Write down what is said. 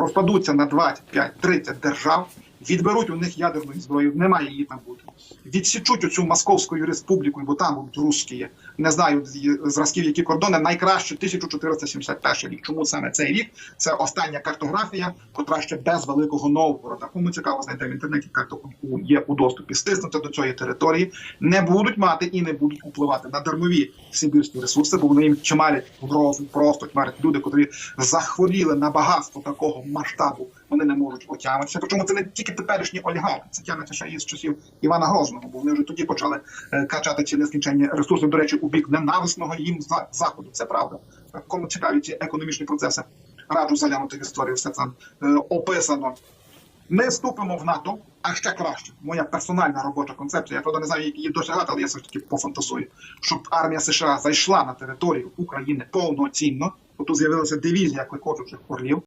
розпадуться на 25-30 держав, відберуть у них ядерної зброї, немає її там бути. Відсічуть оцю московську республіку, бо там будуть русські. Не знаю зразків, які кордони. Найкраще 1471 рік. Чому саме цей рік? Це остання картографія, котра ще без великого Новгорода. Кому цікаво знайти в інтернеті карту є у доступі. Стиснути до цієї території не будуть мати і не будуть впливати на дармові сибірські ресурси, бо вони їм чималі грозу просто тьмарять люди, котрі захворіли на багатство такого масштабу. Вони не можуть отямитися. Причому це не тільки теперішні олігархи, це тягнеться ще із часів Івана Грозного, бо вони вже тоді почали е, качати ці нескінченні ресурси. До речі, у бік ненависного їм заходу. Це правда. Кому цікаві ці економічні процеси, раджу заглянути в історію. Все це е, описано. Ми вступимо в НАТО, а ще краще. Моя персональна робоча концепція. Я правда не знаю, як її досягати, але я все ж таки пофантазую, щоб армія США зайшла на територію України повноцінно. Тут з'явилася дивізія клекочучих орлів.